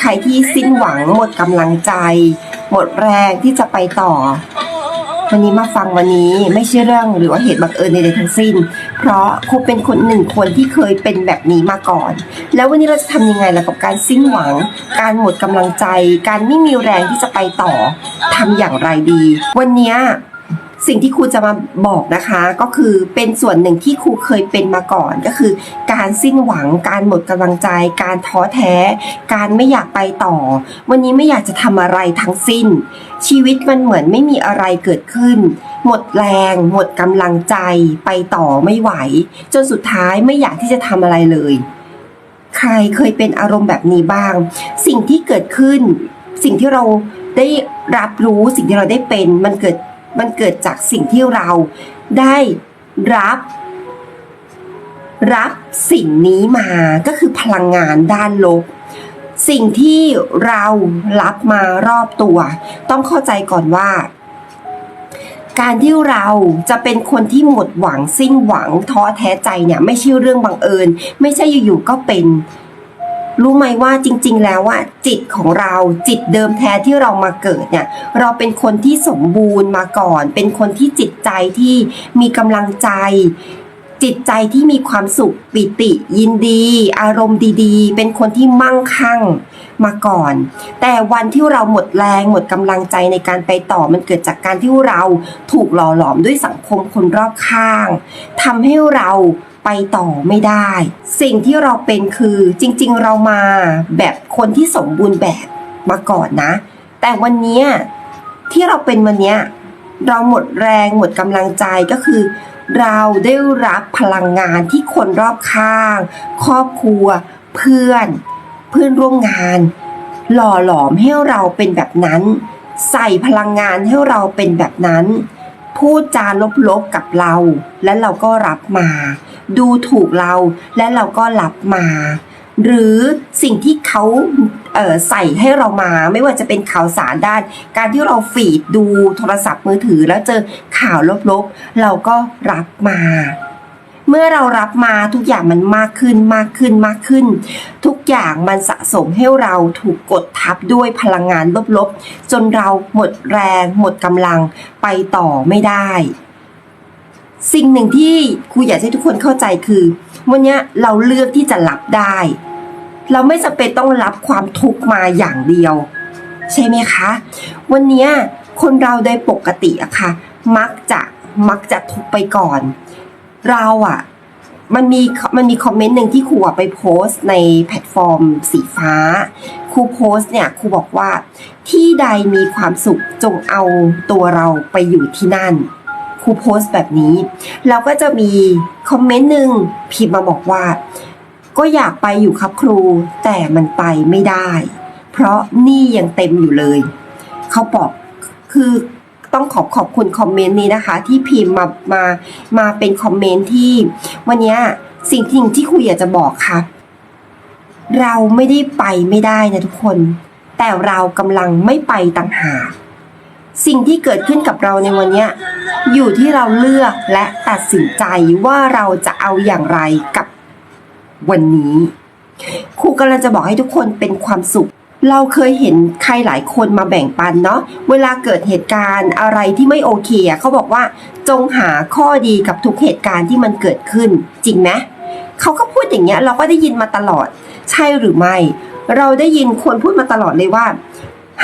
ใครที่สิ้นหวังหมดกำลังใจ หมดแรงที่จะไปต่อ วันนี้มาฟังวันนี้ไม่ใช่เรื่องหรือว่าเหตุบังเอิญใดๆทั้งสิ้น เพราะครูเป็นคนหนึ่งคนที่เคยเป็นแบบนี้มาก่อน แล้ววันนี้เราจะทำยังไงล่ะกับการสิ้นหวัง การหมดกำลังใจ การไม่มีแรงที่จะไปต่อทำอย่างไรดี วันนี้ สิ่งที่ครูจะมาบอกนะคะ ก็คือเป็นส่วนหนึ่งที่ครูเคยเป็นมาก่อน ก็คือ การสิ้นหวัง การหมดกำลังใจ การท้อแท้ การไม่อยากไปต่อ วันนี้ไม่อยากจะทำอะไรทั้งสิ้น ชีวิตมันเหมือนไม่มีอะไรเกิดขึ้น หมดแรง หมดกำลังใจ ไปต่อไม่ไหว จนสุดท้ายไม่อยากที่จะทำอะไรเลย ใครเคยเป็นอารมณ์แบบนี้บ้าง สิ่งที่เกิดขึ้น สิ่งที่เราได้รับรู้สิ่งที่เราได้เป็นมันเกิด มันเกิดจากสิ่งที่เราได้รับ รับสิ่งนี้มาก็คือพลังงานด้านลบ สิ่งที่เรารับมารอบตัว ต้องเข้าใจก่อนว่า การที่เราจะเป็นคนที่หมดหวังสิ้นหวังท้อแท้ใจเนี่ย ไม่ใช่เรื่องบังเอิญ ไม่ใช่อยู่ๆก็เป็น รู้ไหมว่าจริง ๆ แล้วว่าจิตของเราจิตเดิมแท้ที่เรามาเกิดเนี่ย เราเป็นคนที่สมบูรณ์มาก่อน เป็นคนที่จิตใจที่มีกำลังใจ จิตใจที่มีความสุขปิติ ยินดี อารมณ์ดี ๆ เป็นคนที่มั่งคั่งมาก่อน แต่วันที่เราหมดแรงหมดกำลังใจในการไปต่อมันเกิดจากการที่เราถูกหล่อหลอมด้วยสังคมคนรอบข้างทำให้เรา ไปต่อไม่ได้ สิ่งที่เราเป็นคือจริงๆ เรามาแบบคนที่สมบูรณ์แบบมาก่อนนะ แต่วันนี้ที่เราเป็นวันเนี้ยเราหมดแรงหมดกำลังใจก็คือ เราได้รับพลังงานที่คนรอบข้าง ครอบครัว เพื่อน เพื่อนร่วมงาน หล่อหลอมให้เราเป็นแบบนั้น ใส่พลังงานให้เราเป็นแบบนั้น พูดจาลบๆกับเรา และเราก็รับมา ดูถูกเราและเราก็รับมา หรือสิ่งที่เขาเใส่ให้เรามาไม่ว่าจะเป็นข่าวสารด้าน การที่เราฟีดดูโทรศัพท์มือถือแล้วเจอข่าวลบๆ เราก็รับมา เมื่อเรารับมาทุกอย่างมันมากขึ้นมากขึ้นมากขึ้น ทุกอย่างมันสะสมให้เราถูกกดทับด้วยพลังงานลบๆ จนเราหมดแรงหมดกำลังไปต่อไม่ได้ สิ่งหนึ่งที่ครูอยากให้ทุกคนเข้าใจคือ วันนี้เราเลือกที่จะรับได้ เราไม่จำเป็นต้องรับความทุกข์มาอย่างเดียว ใช่ไหมคะ วันนี้คนเราโดยปกติอะค่ะ มักจะมักจะทุกไปก่อน เราอะมันมีมันมีคอมเมนต์หนึ่งที่ครูอะไปโพสต์ในแพลตฟอร์มสีฟ้า ครูโพสต์เนี่ยครูบอกว่าที่ใดมีความสุขจงเอาตัวเราไปอยู่ที่นั่น รูโพสต์แบบนี้ แล้วก็จะมีคอมเมนต์หนึ่งพิมพ์มาบอกว่า ก็อยากไปอยู่ครับครู แต่มันไปไม่ได้ เพราะหนี่ยังเต็มอยู่เลย เขาบอกคือต้องขอบขอบคุณคอมเมนต์นี้นะคะ ที่พิมพ์มามามาเป็นคอมเมนต์ที่ วันนี้สิ่งที่ที่ครูอยากจะบอกค่ะ เราไม่ได้ไปไม่ได้นะทุกคน แต่เรากำลังไม่ไปต่างหาก สิ่งที่เกิดขึ้นกับเราในวันนี้อยู่ที่เราเลือกและตัดสินใจว่าเราจะเอาอย่างไรกับวันนี้ ครูกำลังจะบอกให้ทุกคนเป็นความสุข เราเคยเห็นใครหลายคนมาแบ่งปันเนาะเวลาเกิดเหตุการณ์อะไรที่ไม่โอเคอะเขาบอกว่าจงหาข้อดีกับทุกเหตุการณ์ที่มันเกิดขึ้น จริงไหมเขาก็พูดอย่างเงี้ยเราก็ได้ยินมาตลอด ใช่หรือไม่ เราได้ยินคนพูดมาตลอดเลยว่า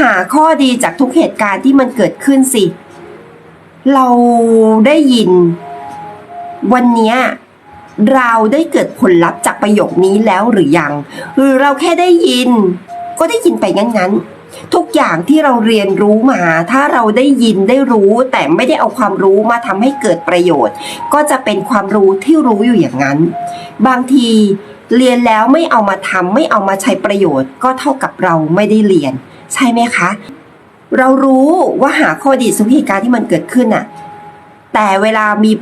หาข้อดีจากทุกเหตุการณ์ที่มันเกิดขึ้นสิ เราได้ยิน วันนี้เราได้เกิดผลลัพธ์จากประโยคนี้แล้วหรือยัง หรือเราแค่ได้ยิน ก็ได้ยินไปงั้นๆ ทุกอย่างที่เราเรียนรู้มา ถ้าเราได้ยินได้รู้ แต่ไม่ได้เอาความรู้มาทำให้เกิดประโยชน์ ก็จะเป็นความรู้ที่รู้อยู่อย่างนั้น บางทีเรียนแล้วไม่เอามาทำไม่เอามาใช้ประโยชน์ ก็เท่ากับเราไม่ได้เรียน ใช่ไหมคะ เรารู้ว่าหาข้อดีสุขเหตุการณ์ที่มันเกิดขึ้นน่ะ แต่เวลามี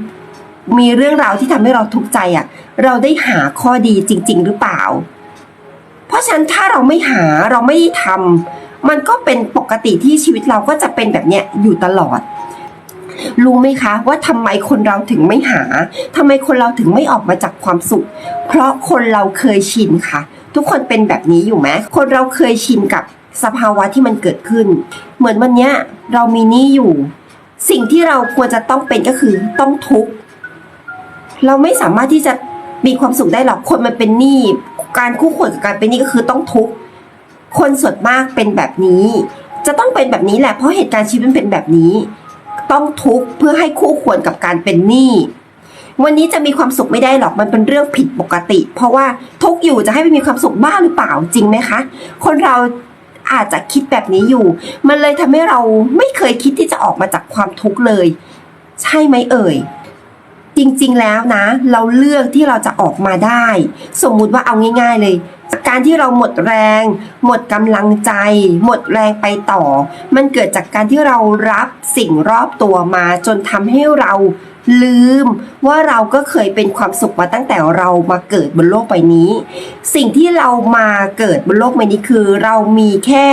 มีเรื่องราวที่ทำให้เราทุกข์ใจอะ เราได้หาข้อดีจริง ๆ หรือเปล่า เพราะฉะนั้นถ้าเราไม่หาเราไม่ได้ทำมันก็เป็นปกติที่ชีวิตเราก็จะเป็นแบบเนี้ยอยู่ตลอดรู้ไหมคะว่าทำไมคนเราถึงไม่หาทำไมคนเราถึงไม่ออกมาจากความสุข เพราะคนเราเคยชินค่ะ ทุกคนเป็นแบบนี้อยู่ไหมคนเราเคยชินกับ สภาวะที่มันเกิดขึ้น เหมือนวันเนี้ยเรามีหนี้อยู่ สิ่งที่เราควรจะต้องเป็นก็คือต้องทุกข์เราไม่สามารถที่จะมีความสุขได้หรอกคนมันเป็นหนี้การคู่ควรกับการเป็นหนี้ก็คือต้องทุกข์คนส่วนมากเป็นแบบนี้ จะต้องเป็นแบบนี้แหละเพราะเหตุการณ์ชีวิตมันเป็นแบบนี้ ต้องทุกข์เพื่อให้คู่ควรกับการเป็นหนี้วันนี้จะมีความสุขไม่ได้หรอกมันเป็นเรื่องผิดปกติ เพราะว่าทุกข์อยู่จะให้ไปมีความสุขบ้าหรือเปล่าจริงไหมคะ คนเรา อาจจะคิดแบบนี้อยู่ มันเลยทำให้เราไม่เคยคิดที่จะออกมาจากความทุกข์เลย ใช่ไหมเอ่ย จริงๆแล้วนะ เราเลือกที่เราจะออกมาได้ สมมุติว่าเอาง่าย ๆ เลยการที่เราหมดแรง หมดกำลังใจ หมดแรงไปต่อ มันเกิดจากการที่เรารับสิ่งรอบตัวมาจนทำให้เรา ลืมว่าเราก็เคยเป็นความสุขมาตั้งแต่เรามาเกิดบนโลกใบนี้ สิ่งที่เรามาเกิดบนโลกใบนี้คือ เรามีแค่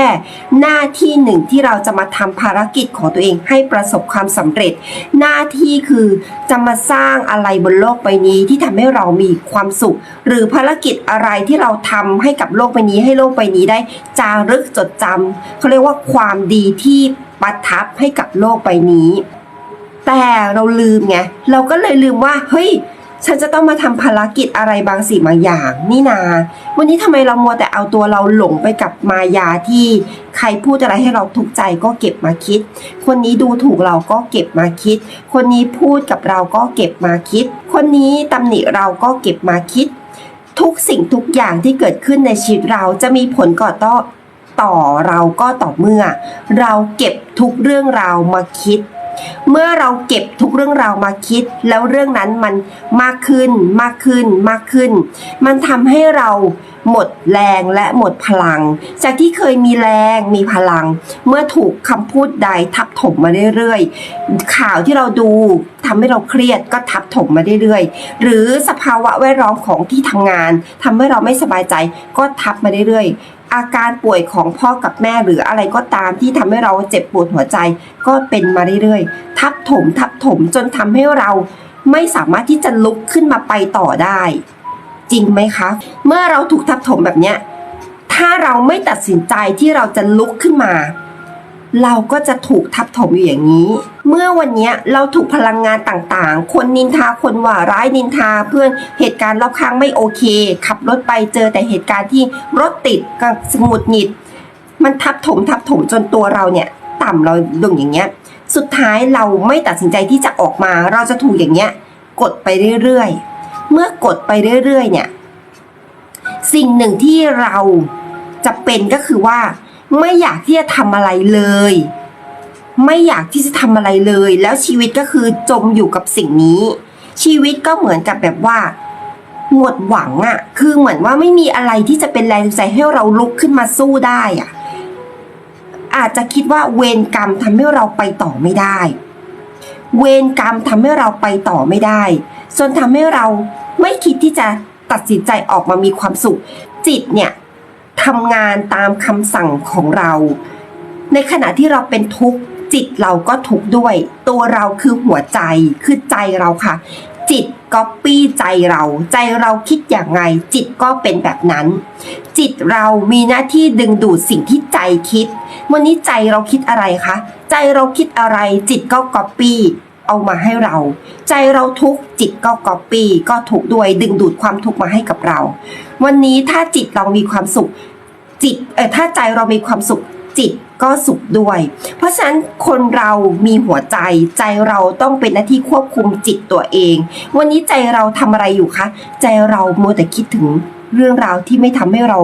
หน้าที่หนึ่งที่เราจะมาทำภารกิจของตัวเองให้ประสบความสำเร็จ หน้าที่คือจะมาสร้างอะไรบนโลกใบนี้ที่ทำให้เรามีความสุข หรือภารกิจอะไรที่เราทำให้กับโลกใบนี้ให้โลกใบนี้ได้จารึกจดจำเขาเรียกว่าความดีที่ประทับให้กับโลกใบนี้ แต่เราลืมไงเราก็เลยลืมว่าเฮ้ยฉันจะต้องมาทำภารกิจอะไรบางสิ่งบางอย่างนี่นา วันนี้ทำไมเรามัวแต่เอาตัวเราหลงไปกับมายาที่ใครพูดอะไรให้เราทุกใจก็เก็บมาคิด คนนี้ดูถูกเราก็เก็บมาคิด คนนี้พูดกับเราก็เก็บมาคิด คนนี้ตำหนิเราก็เก็บมาคิด ทุกสิ่งทุกอย่างที่เกิดขึ้นในชีวิตเราจะมีผลก่อต่อต่อเราก็ต่อเมื่อ เราเก็บทุกเรื่องราวมาคิด เมื่อเราเก็บทุกเรื่องราวมาคิด แล้วเรื่องนั้นมันมากขึ้นมากขึ้นมากขึ้น มันทำให้เราหมดแรงและหมดพลัง จากที่เคยมีแรงมีพลัง เมื่อถูกคำพูดใดทับถมมาเรื่อยๆ ข่าวที่เราดูทำให้เราเครียดก็ทับถมมาเรื่อยๆ หรือสภาวะแวดล้อมของที่ทำงานทำให้เราไม่สบายใจก็ทับมาเรื่อยๆ อาการป่วยของพ่อกับแม่หรืออะไรก็ตามที่ทำให้เราเจ็บปวดหัวใจ ก็เป็นมาเรื่อยๆ ทับถมทับถมจนทำให้เราไม่สามารถที่จะลุกขึ้นมาไปต่อได้ จริงไหมคะ เมื่อเราถูกทับถมแบบเนี้ยถ้าเราไม่ตัดสินใจที่เราจะลุกขึ้นมา เราก็จะถูกทับถมอยู่อย่างนี้ เมื่อวันนี้เราถูกพลังงานต่างๆ คนนินทาคนว่าร้ายนินทาเพื่อนเหตุการณ์รอบข้างไม่โอเค ขับรถไปเจอแต่เหตุการณ์ที่รถติดกับสงุดหงิด มันทับถมทับถมจนตัวเราเนี่ย ต่ำเราดงอย่างเงี้ย สุดท้ายเราไม่ตัดสินใจที่จะออกมา เราจะถูกอย่างเงี้ย กดไปเรื่อยๆ เมื่อกดไปเรื่อยๆ เนี่ย สิ่งหนึ่งที่เราจะเป็นก็คือว่า ไม่อยากที่จะทำอะไรเลย ไม่อยากที่จะทำอะไรเลย แล้วชีวิตก็คือจมอยู่กับสิ่งนี้ ชีวิตก็เหมือนกับแบบว่าหมดหวังอะ่ะ คือเหมือนว่าไม่มีอะไรที่จะเป็นแรงจูงใจให้เราลุกขึ้นมาสู้ได้อะ่ะ อาจจะคิดว่าเวรกรรมทำให้เราไปต่อไม่ได้ เวรกรรมทำให้เราไปต่อไม่ได้จนทำให้เราไม่คิดที่จะตัดสินใจออกมามีความสุข จิตเนี่ยทำงานตามคำสั่งของเรา ในขณะที่เราเป็นทุกข์ จิตเราก็ทุกข์ด้วย ตัวเราคือหัวใจคือใจเราค่ะ จิตก๊อปปี้ใจเรา ใจเราคิดอย่างไง จิตก็เป็นแบบนั้น จิตเรามีหน้าที่ดึงดูดสิ่งที่ใจคิด วันนี้ใจเราคิดอะไรคะใจเราคิดอะไร จิตก็ก๊อปปี้เอามาให้เรา ใจเราทุกข์จิตก็ก๊อปปี้ก็ถูกด้วยดึงดูดความทุกข์มาให้กับเรา วันนี้ถ้าจิตเรามีความสุข จิตเออถ้าใจเรามีความสุข จิตก็สุขด้วย เพราะฉะนั้นคนเรามีหัวใจ ใจเราต้องเป็นหน้าที่ควบคุมจิตตัวเอง วันนี้ใจเราทำอะไรอยู่คะ ใจเรามัวแต่คิดถึงเรื่องราวที่ไม่ทำให้เรา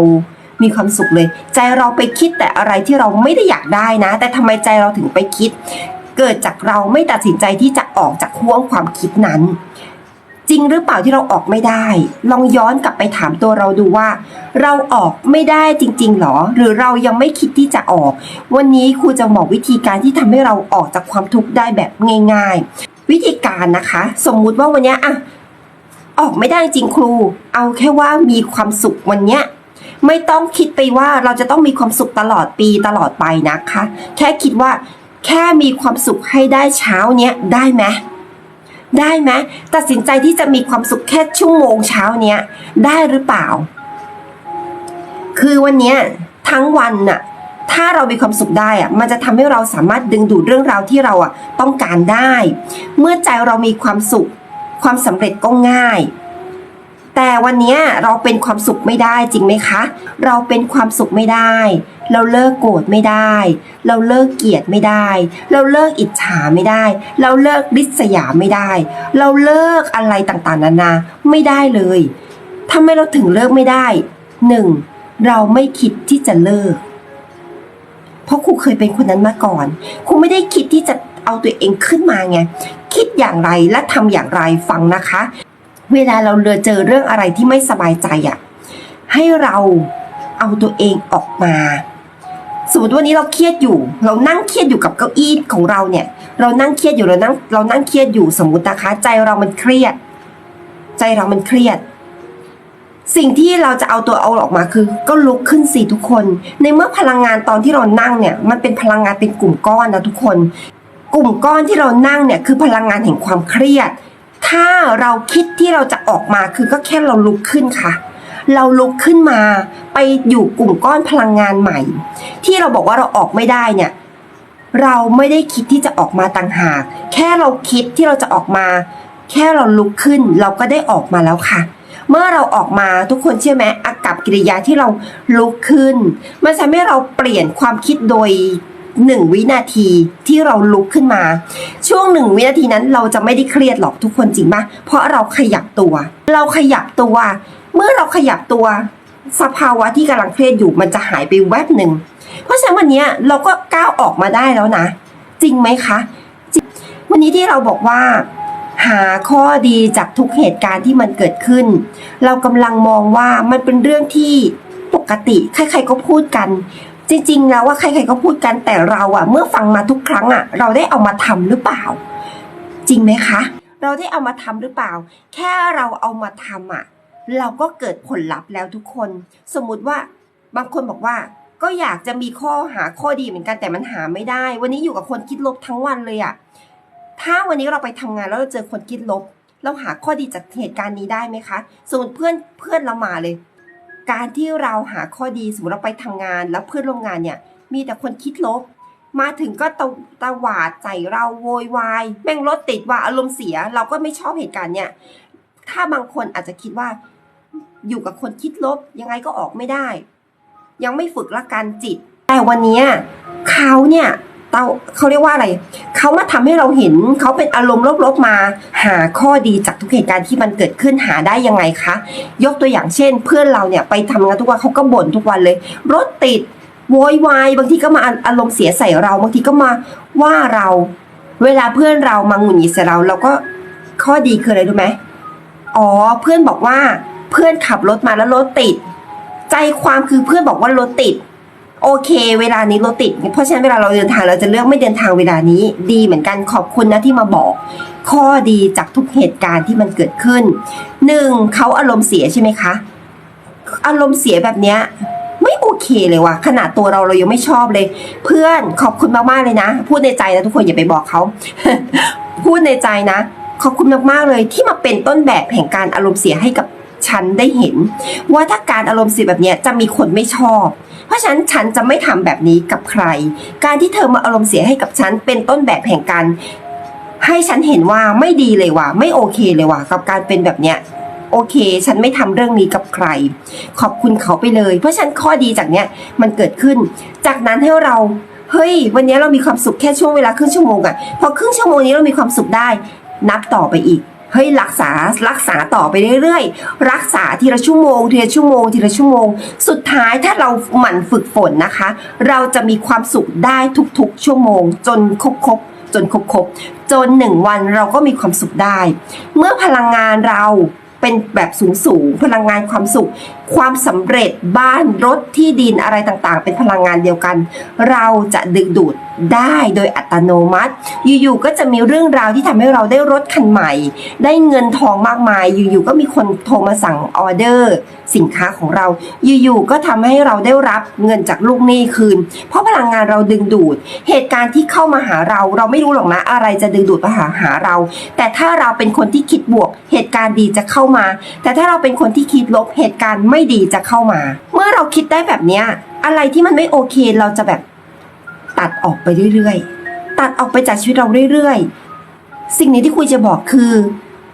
มีความสุขเลย ใจเราไปคิดแต่อะไรที่เราไม่ได้อยากได้นะ แต่ทำไมใจเราถึงไปคิด เกิดจากเราไม่ตัดสินใจที่จะออกจากห่วงความคิดนั้น จริงหรือเปล่าที่เราออกไม่ได้ ลองย้อนกลับไปถามตัวเราดูว่า เราออกไม่ได้จริงๆหรอ หรือเรายังไม่คิดที่จะออก วันนี้ครูจะบอกวิธีการที่ทำให้เราออกจากความทุกข์ได้แบบง่าย ๆ วิธีการนะคะ สมมุติว่าวันนี้อะออกไม่ได้จริงครู เอาแค่ว่ามีความสุขวันเนี้ยไม่ต้องคิดไปว่าเราจะต้องมีความสุขตลอดปีตลอดไปนะคะ แค่คิดว่า แค่มีความสุขให้ได้เช้าเนี้ยได้ไหม ได้ไหมตัดสินใจที่จะมีความสุขแค่ชั่วโมงเช้าเนี้ยได้หรือเปล่า คือวันเนี้ยทั้งวันน่ะถ้าเรามีความสุขได้อะมันจะทำให้เราสามารถดึงดูดเรื่องราวที่เราอะต้องการได้ เมื่อใจเรามีความสุข ความสำเร็จก็ง่าย แต่วันนี้เราเป็นความสุขไม่ได้จริงไหมคะ เราเป็นความสุขไม่ได้ เราเลิกโกรธไม่ได้ เราเลิกเกลียดไม่ได้ เราเลิกอิจฉาไม่ได้ เราเลิกริษยาไม่ได้ เราเลิกอะไรต่างๆนานาไม่ได้เลยทำไมเราถึงเลิกไม่ได้หนึ่งเราไม่คิดที่จะเลิก เพราะครูเคยเป็นคนนั้นมาก่อนครูไม่ได้คิดที่จะเอาตัวเองขึ้นมาไงคิดอย่างไรและทำอย่างไรฟังนะคะ เวลาเราเลือเจอเรื่องอะไรที่ไม่สบายใจอะ่ะให้เราเอาตัวเองออกมา สมมติวันนี้เราเครียดอยู่ เรานั่งเครียดอยู่กับเก้าอี้ของเราเนี่ย เรานั่งเครียดอยู่เรานั่งเรานั่งเครียดอยู่สมมตินะคะ ใจเรามันเครียด ใจเรามันเครียด สิ่งที่เราจะเอาตัวเอาออกมาคือ ก็ลุกขึ้นสิทุกคน ในเมื่อพลังงานตอนที่เรานั่งเนี่ยมันเป็นพลังงานเป็นกลุ่มก้อนนะทุกคน กลุ่มก้อนที่เรานั่งเนี่ยคือพลังงานแห่งความเครียด ถ้าเราคิดที่เราจะออกมาคือก็แค่เราลุกขึ้นค่ะ เราลุกขึ้นมาไปอยู่กลุ่มก้อนพลังงานใหม่ ที่เราบอกว่าเราออกไม่ได้เนี่ย เราไม่ได้คิดที่จะออกมาต่างหาก แค่เราคิดที่เราจะออกมา แค่เราลุกขึ้น เราก็ได้ออกมาแล้วค่ะ เมื่อเราออกมาทุกคนเชื่อไหมอากับกิริยาที่เราลุกขึ้น มันทำให้เราเปลี่ยนความคิดโดย หนึ่งวินาทีที่เราลุกขึ้นมา ช่วงหนึ่งวินาทีนั้นเราจะไม่ได้เครียดหรอกทุกคนจริงปะเพราะเราขยับตัว เราขยับตัว เมื่อเราขยับตัว สภาวะที่กำลังเครียดอยู่มันจะหายไปแวบหนึ่งเพราะฉะนั้นวันนี้เราก็ก้าวออกมาได้แล้วนะ จริงไหมคะวันนี้ที่เราบอกว่า หาข้อดีจากทุกเหตุการณ์ที่มันเกิดขึ้น เรากำลังมองว่ามันเป็นเรื่องที่ปกติใครๆก็พูดกัน จริงๆแล้วว่าใครๆก็พูดกันแต่เราอะเมื่อฟังมาทุกครั้งอะเราได้เอามาทำหรือเปล่า จริงไหมคะ เราได้เอามาทำหรือเปล่า แค่เราเอามาทำอะเราก็เกิดผลลัพธ์แล้วทุกคน สมมุติว่าบางคนบอกว่า ก็อยากจะมีข้อหาข้อดีเหมือนกันแต่มันหาไม่ได้ วันนี้อยู่กับคนคิดลบทั้งวันเลยอะถ้าวันนี้เราไปทำงานแล้วเราเจอคนคิดลบ เราหาข้อดีจากเหตุการณ์นี้ได้ไหมคะสมมติเพื่อนเพื่อนเรามาเลย การที่เราหาข้อดีสมมติเราไปทำงานแล้วเพื่อนร่วมงานเนี่ย มีแต่คนคิดลบ มาถึงก็ตะตะหวาดใส่เราโวยวายแม่งรถติดว่าอารมณ์เสีย เราก็ไม่ชอบเหตุการณ์เนี่ย ถ้าบางคนอาจจะคิดว่า อยู่กับคนคิดลบยังไงก็ออกไม่ได้ ยังไม่ฝึกละกันจิต แต่วันนี้เขาเนี่ย เตาเขาเรียกว่าอะไร เขามาทำให้เราเห็นเขาเป็นอารมณ์ลบๆมา หาข้อดีจากทุกเหตุการณ์ที่มันเกิดขึ้นหาได้ยังไงคะ ยกตัวอย่างเช่น เพื่อนเราเนี่ยไปทำงานทุกวันเขาก็บ่นทุกวันเลย รถติดโวยวายบางทีก็มาอารมณ์เสียใส่เราบางทีก็มาว่าเรา เวลาเพื่อนเรามาหงุดหงิดใส่เราเราก็ข้อดีคืออะไรรู้ไหมอ๋อเพื่อนบอกว่าเพื่อนขับรถมาแล้วรถติด ใจความคือเพื่อนบอกว่ารถติด โอเค เวลานี้รถติด เพราะฉะนั้นเวลาเราเดินทางเราจะเลือกไม่เดินทางเวลานี้ ดีเหมือนกันขอบคุณนะที่มาบอก ข้อดีจากทุกเหตุการณ์ที่มันเกิดขึ้นหนึ่งเขาอารมณ์เสียใช่ไหมคะ อารมณ์เสียแบบเนี้ยไม่โอเคเลยว่ะขนาดตัวเราเรายังไม่ชอบเลย เพื่อนขอบคุณมากๆเลยนะ พูดในใจนะทุกคนอย่าไปบอกเขาพูดในใจนะ ขอบคุณมากๆเลยที่มาเป็นต้นแบบแห่งการอารมณ์เสียให้กับฉันได้เห็น ว่าถ้าการอารมณ์เสียแบบนี้จะมีคนไม่ชอบ เพราะฉะนั้นฉันจะไม่ทำแบบนี้กับใคร การที่เธอมาอารมณ์เสียให้กับฉันเป็นต้นแบบแห่งการให้ฉันเห็นว่าไม่ดีเลยว่ะไม่โอเคเลยว่ะกับการเป็นแบบเนี้ยโอเค ฉันไม่ทำเรื่องนี้กับใคร ขอบคุณเขาไปเลย เพราะฉันข้อดีจากเนี้ยมันเกิดขึ้น จากนั้นให้เราเฮ้ย วันนี้เรามีความสุขแค่ช่วงเวลาครึ่งชั่วโมงอะพอครึ่งชั่วโมงนี้เรามีความสุขได้ นับต่อไปอีก เฮ้ยรักษารักษาต่อไปเรื่อยๆ รักษาทีละชั่วโมงทีละชั่วโมงทีละชั่วโมง สุดท้ายถ้าเราหมั่นฝึกฝนนะคะ เราจะมีความสุขได้ทุกๆ ชั่วโมง จนครบครบๆจนครบครบๆจนหนึ่งวันเราก็มีความสุขได้ เมื่อพลังงานเราเป็นแบบสูงสูงๆพลังงานความสุข ความสำเร็จบ้านรถที่ดินอะไรต่างๆ เป็นพลังงานเดียวกัน เราจะดึงดูดได้โดยอัตโนมัติ อยู่ๆก็จะมีเรื่องราวที่ทำให้เราได้รถคันใหม่ ได้เงินทองมากมาย อยู่ๆก็มีคนโทรมาสั่งออเดอร์ สินค้าของเรา อยู่ๆก็ทำให้เราได้รับเงินจากลูกหนี้คืน เพราะพลังงานเราดึงดูด เหตุการณ์ที่เข้ามาหาเรา เราไม่รู้หรอกนะอะไรจะดึงดูดมาหาหาเรา แต่ถ้าเราเป็นคนที่คิดบวก เหตุการณ์ดีจะเข้ามา แต่ถ้าเราเป็นคนที่คิดลบเหตุการณ์ไม่ดีจะเข้ามา เมื่อเราคิดได้แบบเนี้ย อะไรที่มันไม่โอเคเราจะแบบตัดออกไปเรื่อยๆ ตัดออกไปจากชีวิตเราเรื่อยๆ สิ่งนี้ที่คุยจะบอกคือ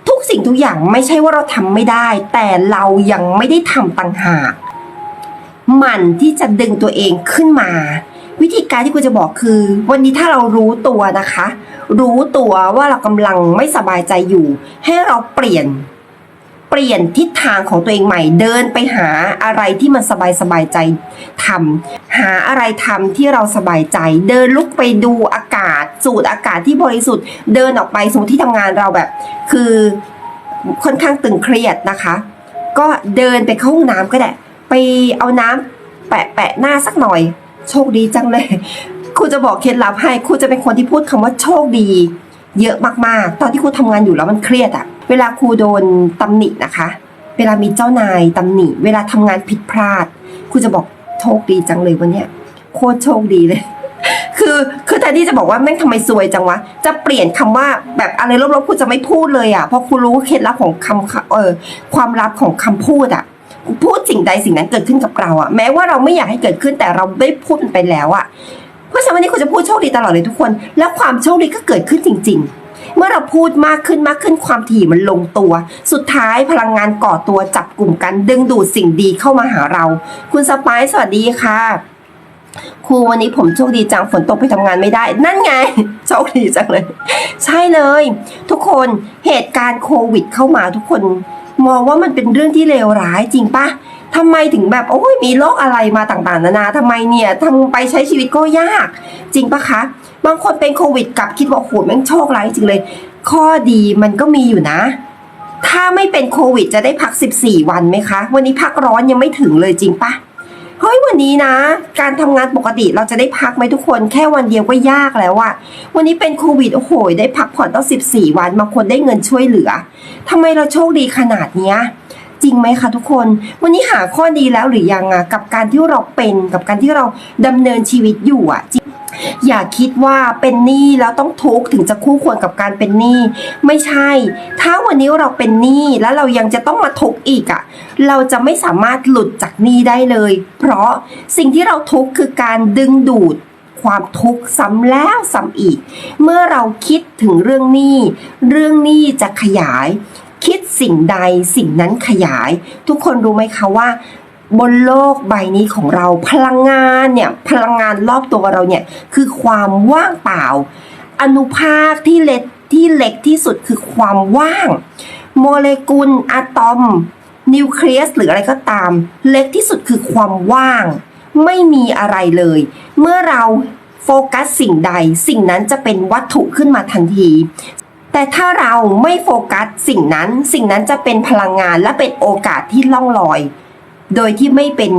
ทุกสิ่งทุกอย่างไม่ใช่ว่าเราทำไม่ได้ แต่เรายังไม่ได้ทำต่างหากหมันที่จะดึงตัวเองขึ้นมา วิธีการที่คุณจะบอกคือ วันนี้ถ้าเรารู้ตัวนะคะ รู้ตัวว่าเรากำลังไม่สบายใจอยู่ ให้เราเปลี่ยน เปลี่ยนทิศทางของตัวเองใหม่ เดินไปหาอะไรที่มันสบายสบายใจทำหาอะไรทำที่เราสบายใจ เดินลุกไปดูอากาศ สูดอากาศที่บริสุทธิ์ เดินออกไปสมมติที่ทำงานเราแบบ คือค่อนข้างตึงเครียดนะคะ ก็เดินไปเข้าห้องน้ำก็ได้ ไปเอาน้ำแปะแปะหน้าสักหน่อย โชคดีจังเลยครูจะบอกเคล็ดลับให้ครูจะเป็นคนที่พูดคำว่าโชคดี เยอะมากๆ ตอนที่ครูทำงานอยู่แล้วมันเครียดอะ เวลาครูโดนตำหนินะคะ เวลามีเจ้านายตำหนิ เวลาทำงานผิดพลาดครูจะบอกโชคดีจังเลยวันเนี้ยโคตรโชคดีเลย คือคือแทนที่จะบอกว่าแม่งทำไมซวยจังวะ จะเปลี่ยนคำว่าแบบอะไรลบๆครูจะไม่พูดเลยอะเพราะครูรู้เคล็ดลับของคำเออความลับของคำพูดอะพูดสิ่งใดสิ่งนั้นเกิดขึ้นกับเราอะแม้ว่าเราไม่อยากให้เกิดขึ้นแต่เราได้พูดมันไปแล้วอะเพราะฉะนั้นวันนี้ครูจะพูดโชคดีตลอดเลยทุกคน แล้วความโชคดีก็เกิดขึ้นจริง ๆ เมื่อเราพูดมากขึ้นมากขึ้นความถี่มันลงตัว สุดท้ายพลังงานก่อตัวจับกลุ่มกันดึงดูดสิ่งดีเข้ามาหาเรา คุณสไปซ์สวัสดีค่ะครูวันนี้ผมโชคดีจังฝนตกไปทำงานไม่ได้ นั่นไงโชคดีจังเลย ใช่เลย ทุกคนเหตุการณ์โควิดเข้ามาทุกคน มองว่ามันเป็นเรื่องที่เลวร้ายจริงปะทำไมถึงแบบโอ้ยมีโรคอะไรมาต่างๆ นานาทำไมเนี่ยทำไปใช้ชีวิตก็ยาก จริงปะคะ บางคนเป็นโควิดกับคิดว่าโหแม่งโชคร้ายจริงเลย ข้อดีมันก็มีอยู่นะ ถ้าไม่เป็นโควิดจะได้พัก 14 วันไหมคะ วันนี้พักร้อนยังไม่ถึงเลยจริงปะเฮ้ยวันนี้นะ การทำงานปกติเราจะได้พักไหมทุกคนแค่วันเดียวก็ยากแล้วอะวันนี้เป็นโควิดโอ้โหได้พักผ่อนตั้ง14 วันบางคนได้เงินช่วยเหลือทำไมเราโชคดีขนาดเนี้ย จริงไหมคะทุกคน วันนี้หาข้อดีแล้วหรือยังอะกับการที่เราเป็นกับการที่เราดำเนินชีวิตอยู่อะจิอย่าคิดว่าเป็นหนี้แล้วต้องทุกข์ถึงจะคู่ควรกับการเป็นหนี้ไม่ใช่ ถ้าวันนี้เราเป็นหนี้แล้วเรายังจะต้องมาทุกข์อีกอะเราจะไม่สามารถหลุดจากหนี้ได้เลย เพราะสิ่งที่เราทุกข์คือการดึงดูดความทุกข์ซ้ำแล้วซ้ำอีก เมื่อเราคิดถึงเรื่องหนี้เรื่องหนี้จะขยาย คิดสิ่งใดสิ่งนั้นขยาย ทุกคนรู้ไหมคะว่า บนโลกใบนี้ของเราพลังงานเนี่ยพลังงานรอบตัวเราเนี่ยคือความว่างเปล่า อนุภาคที่เล็กที่เล็กที่สุดคือความว่าง โมเลกุลอะตอม นิวเคลียสหรืออะไรก็ตาม เล็กที่สุดคือความว่าง ไม่มีอะไรเลย เมื่อเราโฟกัสสิ่งใดสิ่งนั้นจะเป็นวัตถุขึ้นมาทันที แต่ถ้าเราไม่โฟกัสสิ่งนั้นสิ่งนั้นจะเป็นพลังงานและเป็นโอกาสที่ล่องลอย โดยที่ไม่เป็น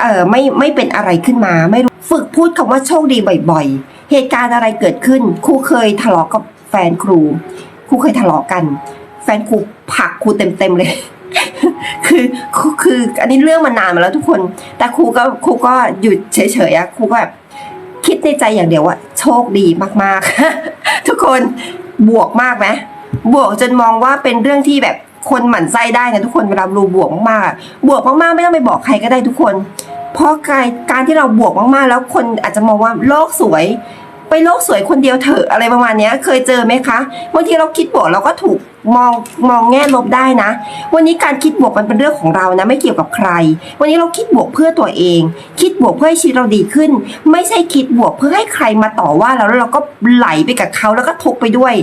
เอ่อไม่ไม่เป็นอะไรขึ้นมา ไม่รู้ฝึกพูดคำว่าโชคดีบ่อย ๆ เหตุการณ์อะไรเกิดขึ้น ครูเคยทะเลาะกับแฟนครู ครูเคยทะเลาะกัน แฟนครูผักครูเต็มๆเลย คือครูคืออันนี้เรื่องมานานมาแล้วทุกคน แต่ครูก็ครูก็หยุดเฉยๆอะครูก็แบบคิดในใจอย่างเดียวว่า โชคดีมากๆ ทุกคน บวกมากไหมบวกจนมองว่าเป็นเรื่องที่แบบคนหมั่นไส้ได้นะทุกคนเวลารูบวกมากๆบวกมากๆไม่ต้องไปบอกใครก็ได้ทุกคน เพราะการการที่เราบวกมากๆ แล้วคนอาจจะมองว่าโลกสวย ไปโลกสวยคนเดียวเถอะอะไรประมาณนี้เคยเจอไหมคะบางทีเราคิดบวกเราก็ถูกมองมองแง่ลบได้นะ วันนี้การคิดบวกมันเป็นเรื่องของเรานะ ไม่เกี่ยวกับใคร วันนี้เราคิดบวกเพื่อตัวเอง คิดบวกเพื่อให้ชีวิตเราดีขึ้น ไม่ใช่คิดบวกเพื่อให้ใครมาต่อว่าเราแล้วเราก็ไหลไปกับเขาแล้วก็ทุกไปด้วย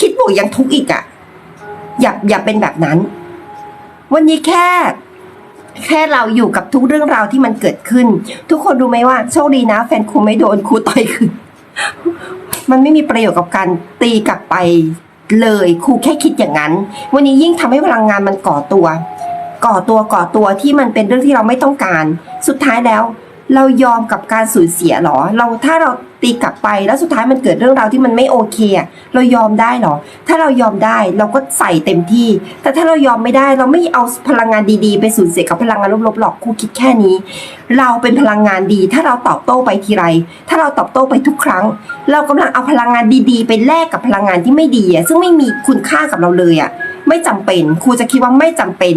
คิดบวกยังทุกอีกอะ่ะอย่าอย่าเป็นแบบนั้น วันนี้แค่ แค่เราอยู่กับทุกเรื่องราวที่มันเกิดขึ้น ทุกคนรู้ไหมว่าโชคดีนะ แฟนครูไม่โดนครูต่อยคืนมันไม่มีประโยชน์กับการตีกลับไปเลยครูแค่คิดอย่างนั้น วันนี้ยิ่งทำให้พลังงานมันก่อตัว ก่อตัวก่อตัวที่มันเป็นเรื่องที่เราไม่ต้องการ สุดท้ายแล้ว เรายอมกับการสูญเสียหรอ เราถ้าเราตีกลับไปแล้วสุดท้ายมันเกิดเรื่องราวที่มันไม่โอเคเรายอมได้หรอ ถ้าเรายอมได้เราก็ใส่เต็มที่ แต่ถ้าเรายอมไม่ได้เราไม่เอาพลังงานดีๆ ไปสูญเสียกับพลังงานลบๆหรอกครูคิดแค่นี้ เราเป็นพลังงานดี ถ้าเราตอบโต้ไปทีไร ถ้าเราตอบโต้ไปทุกครั้ง เรากำลังเอาพลังงานดีๆ ไปแลกกับพลังงานที่ไม่ดีซึ่งไม่มีคุณค่ากับเราเลยอะ ไม่จำเป็นครูจะคิดว่าไม่จำเป็น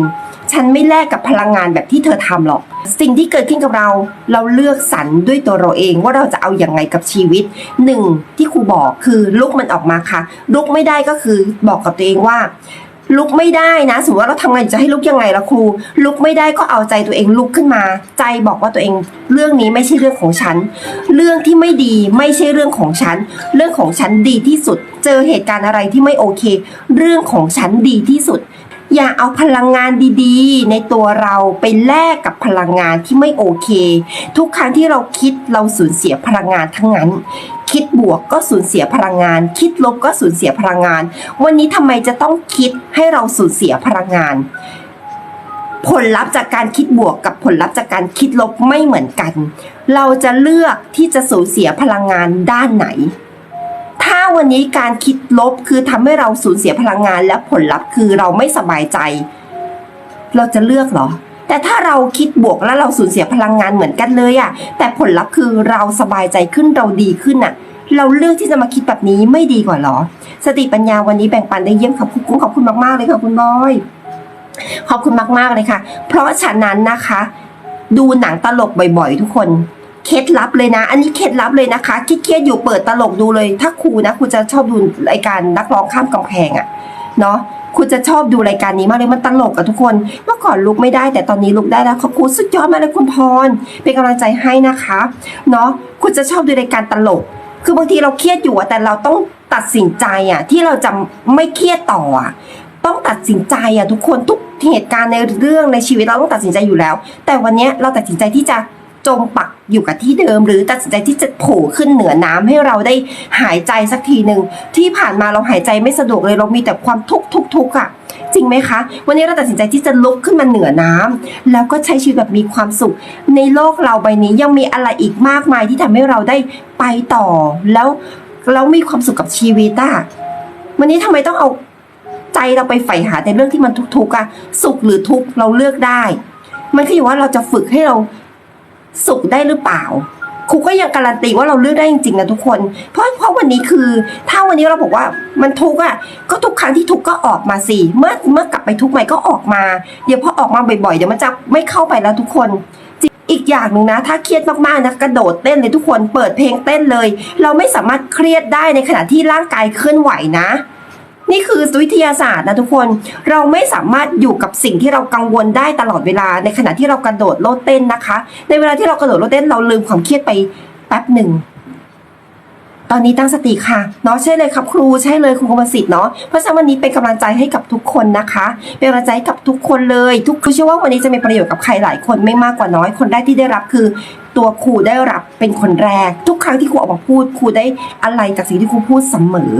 ฉันไม่แลกกับพลังงานแบบที่เธอทำหรอก สิ่งที่เกิดขึ้นกับเรา เราเลือกสรรด้วยตัวเราเองว่าเราจะเอาอย่างไงกับชีวิตหนึ่งที่ครูบอกคือลุกมันออกมาค่ะลุกไม่ได้ก็คือบอกกับตัวเองว่า ลุกไม่ได้นะ สมมติว่าเราทำงานจะให้ลุกยังไงล่ะครู ลุกไม่ได้ก็เอาใจตัวเองลุกขึ้นมา ใจบอกว่าตัวเอง เรื่องนี้ไม่ใช่เรื่องของฉัน เรื่องที่ไม่ดีไม่ใช่เรื่องของฉัน เรื่องของฉันดีที่สุด เจอเหตุการณ์อะไรที่ไม่โอเค เรื่องของฉันดีที่สุด อย่าเอาพลังงานดีๆ ในตัวเราไปแลกกับพลังงานที่ไม่โอเค ทุกครั้งที่เราคิดเราสูญเสียพลังงานทั้งนั้น คิดบวกก็สูญเสียพลังงาน คิดลบก็สูญเสียพลังงาน วันนี้ทำไมจะต้องคิดให้เราสูญเสียพลังงาน ผลลัพธ์จากการคิดบวกกับผลลัพธ์จากการคิดลบไม่เหมือนกัน เราจะเลือกที่จะสูญเสียพลังงานด้านไหน ถ้าวันนี้การคิดลบคือทำให้เราสูญเสียพลังงาน และผลลัพธ์คือเราไม่สบายใจ เราจะเลือกเหรอ แต่ถ้าเราคิดบวกแล้วเราสูญเสียพลังงานเหมือนกันเลยอะแต่ผลลัพธ์คือเราสบายใจขึ้นเราดีขึ้นอะเราเลือกที่จะมาคิดแบบนี้ไม่ดีกว่าเหรอ สติปัญญาวันนี้แบ่งปันได้เยี่ยมขอบคุณขอบคุณมากๆเลยค่ะคุณบอย ขอบคุณมากๆเลยค่ะ เพราะฉะนั้นนะคะ ดูหนังตลกบ่อยๆ ทุกคนเคล็ดลับเลยนะ อันนี้เคล็ดลับเลยนะคะคิดเครียดอยู่เปิดตลกดูเลย ถ้าครูนะครูจะชอบดูรายการนักร้องข้ามกำแพงอะเนาะ ครูจะชอบดูรายการนี้มากเลยมันตลกอะทุกคน เมื่อก่อนลุกไม่ได้ แต่ตอนนี้ลุกได้แล้วขอบคุณสุดยอดมากเลยคุณพร เป็นกำลังใจให้นะคะเนาะคุณจะชอบดูรายการตลก คือบางทีเราเครียดอยู่แต่เราต้องตัดสินใจอะที่เราจะไม่เครียดต่อต้องตัดสินใจอะทุกคนทุกเหตุการณ์ในเรื่องในชีวิตเราต้องตัดสินใจอยู่แล้ว แต่วันนี้เราตัดสินใจที่จะ จมปักอยู่กับที่เดิม หรือตัดสินใจที่จะโผล่ขึ้นเหนือน้ำให้เราได้หายใจสักทีหนึ่งที่ผ่านมาเราหายใจไม่สะดวกเลยเรามีแต่ความทุกข์ทุกทุกข์อะจริงไหมคะ วันนี้เราตัดสินใจที่จะลุกขึ้นมาเหนือน้ำแล้วก็ใช้ชีวิตแบบมีความสุข ในโลกเราใบนี้ยังมีอะไรอีกมากมายที่ทำให้เราได้ไปต่อ แล้วแล้วมีความสุขกับชีวิตอะวันนี้ทำไมต้องเอาใจเราไปใฝ่หาแต่เรื่องที่มันทุกข์ๆอะสุขหรือทุกข์เราเลือกได้ มันคืออยู่ว่าเราจะฝึกให้เรา สุขได้หรือเปล่าครูก็ยังการันตีว่าเราเลือกได้จริงๆนะทุกคน เพราะเพราะวันนี้คือ ถ้าวันนี้เราบอกว่ามันทุกข์อะก็ทุกครั้งที่ทุกข์ก็ออกมาสิเมื่อเมื่อกลับไปทุกข์ใหม่ก็ออกมาเดี๋ยวพอออกมาบ่อยๆเดี๋ยวมันจะไม่เข้าไปแล้วทุกคนอีกอย่างหนึ่งนะ ถ้าเครียดมากๆนะกระโดดเต้นเลยทุกคนเปิดเพลงเต้นเลย เราไม่สามารถเครียดได้ในขณะที่ร่างกายเคลื่อนไหวนะ นี่คือวิทยาศาสตร์นะทุกคน เราไม่สามารถอยู่กับสิ่งที่เรากังวลได้ตลอดเวลา ในขณะที่เรากระโดดโลดเต้นนะคะ ในเวลาที่เรากระโดดโลดเต้นเราลืมความเครียดไปแป๊บหนึ่งตอนนี้ตั้งสติค่ะเนาะใช่เลยครับครูใช่เลยครูกรมสิทธิ์เนาะเพราะฉะนั้นวันนี้เป็นกำลังใจให้กับทุกคนนะคะ เป็นกำลังใจให้กับทุกคนเลย ทุกครูเชื่อว่าวันนี้จะมีประโยชน์กับใครหลายคนไม่มากกว่าน้อยคนแรกที่ได้รับคือตัวครูได้รับเป็นคนแรก ทุกครั้งที่ครูออกมาพูดครูได้อะไรจากสิ่งที่ครูพูดเสมอ